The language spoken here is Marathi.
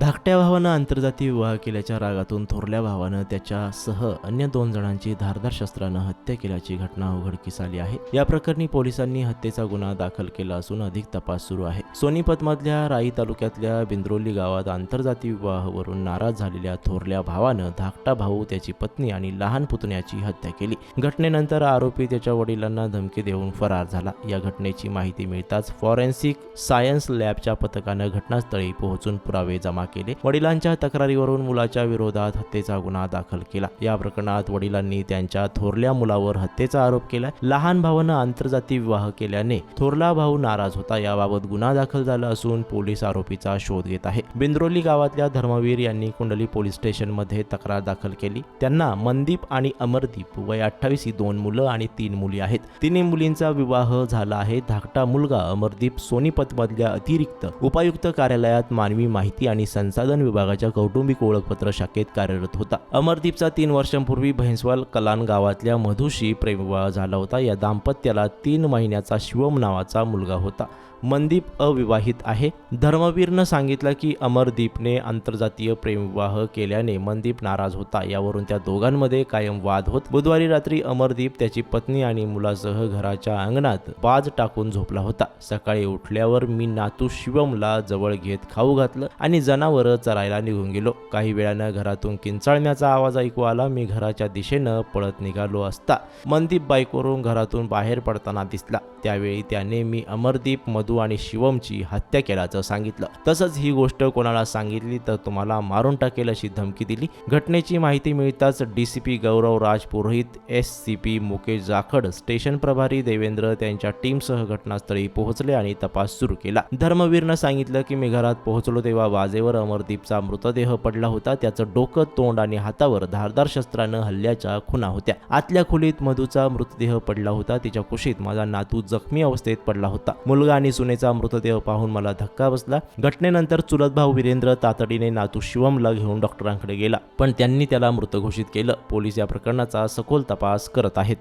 धाकट्या भावानं आंतरजातीय विवाह केल्याच्या रागातून थोरल्या भावानं त्याच्यासह अन्य दोन जणांची धारदार शस्त्रानं हत्या केल्याची घटना उघडकीस आली आहे. या प्रकरणी पोलिसांनी हत्येचा गुन्हा दाखल केला असून अधिक तपास सुरू आहे. सोनीपतमधल्या राई तालुक्यातल्या बिंद्रोली गावात आंतरजातीय विवाहावरून नाराज झालेल्या थोरल्या भावानं धाकटा भाऊ त्याची पत्नी आणि लहान पुतण्याची हत्या केली. घटनेनंतर आरोपी त्याच्या वडिलांना धमकी देऊन फरार झाला. या घटनेची माहिती मिळताच फॉरेन्सिक सायन्स लॅबच्या पथकानं घटनास्थळी पोहोचून पुरावे जमा केले. वडिलांच्या तक्रारीवरून मुलाच्या विरोधात हत्येचा गुन्हा दाखल केला. या प्रकरणात वडिलांनी त्यांच्या थोरल्या मुलावर हत्येचा आरोप केला लहान भावानं आंतरजातीय विवाह केल्याने थोरला भाऊ नाराज होता. याबाबत गुन्हा दाखल झाला असून पोलीस आरोपीचा शोध घेत आहे. बिंद्रोली गावातल्या धर्मवीर यांनी कुंडली पोलीस स्टेशनमध्ये तक्रार दाखल केली. त्यांना मनदीप आणि अमरदीप वय अठ्ठावीस ही दोन मुलं आणि तीन मुली आहेत. तिन्ही मुलींचा विवाह झाला आहे. धाकटा मुलगा अमरदीप सोनीपतमधल्या अतिरिक्त उपायुक्त कार्यालयात मानवी माहिती आणि संसाधन विभागाच्या कौटुंबिक ओळखपत्र शाखेत कार्यरत होता. अमरदीपचा तीन वर्षांपूर्वी भैंसवाल कलान गावातल्या मधुशी प्रेमविवाह झाला होता. या दाम्पत्याला तीन महिन्याचा शिवम नावाचा मुलगा होता. मनदीप अविवाहित आहे. धर्मवीरनं सांगितलं की अमरदीपने आंतरजातीय प्रेमविवाह केल्याने मनदीप नाराज होता. यावरून त्या दोघांमध्ये कायम वाद होत. बुधवारी रात्री अमरदीप त्याची पत्नी आणि मुलासह घराच्या अंगणात बाज टाकून झोपला होता. सकाळी उठल्यावर मी नातू शिवमला जवळ घेत खाऊ घातलं आणि जनावरं चरायला निघून गेलो. काही वेळानं घरातून किंचाळण्याचा आवाज ऐकू आला. मी घराच्या दिशेनं पळत निघालो असता. मनदीप बाईकवरून घरातून बाहेर पडताना दिसला. त्यावेळी त्याने मी अमरदीप मधू मधू आणि शिवमची हत्या केल्याचं सांगितलं. तसंच ही गोष्ट कोणाला सांगितली तर तुम्हाला मारून टाकेल अशी धमकी दिली. घटनेची माहिती मिळताच DCP Gaurav Raj Purohit S C P Mukesh Jakhar station प्रभारी देवेंद्र त्यांच्या टीमसह घटनास्थळी पोहोचले आणि तपास सुरू केला. धर्मवीरनं सांगितलं की मी घरात पोहोचलो तेव्हा वाजेवर अमरदीपचा मृतदेह पडला होता. त्याचं डोकं तोंड आणि हातावर धारदार शस्त्रानं हल्ल्याच्या खुना होत्या. आतल्या खोलीत मधूचा मृतदेह पडला होता. तिच्या कुशीत माझा नातू जखमी अवस्थेत पडला होता. मुलगा आणि सुनेचा मृतदेह पाहून मला धक्का बसला. घटनेनंतर चुलत भाऊ वीरेंद्र तातडीने नातू शिवमला घेऊन डॉक्टरांकडे गेला. पण त्यांनी त्याला मृत घोषित केलं. पोलीस या प्रकरणाचा सखोल तपास करत आहेत.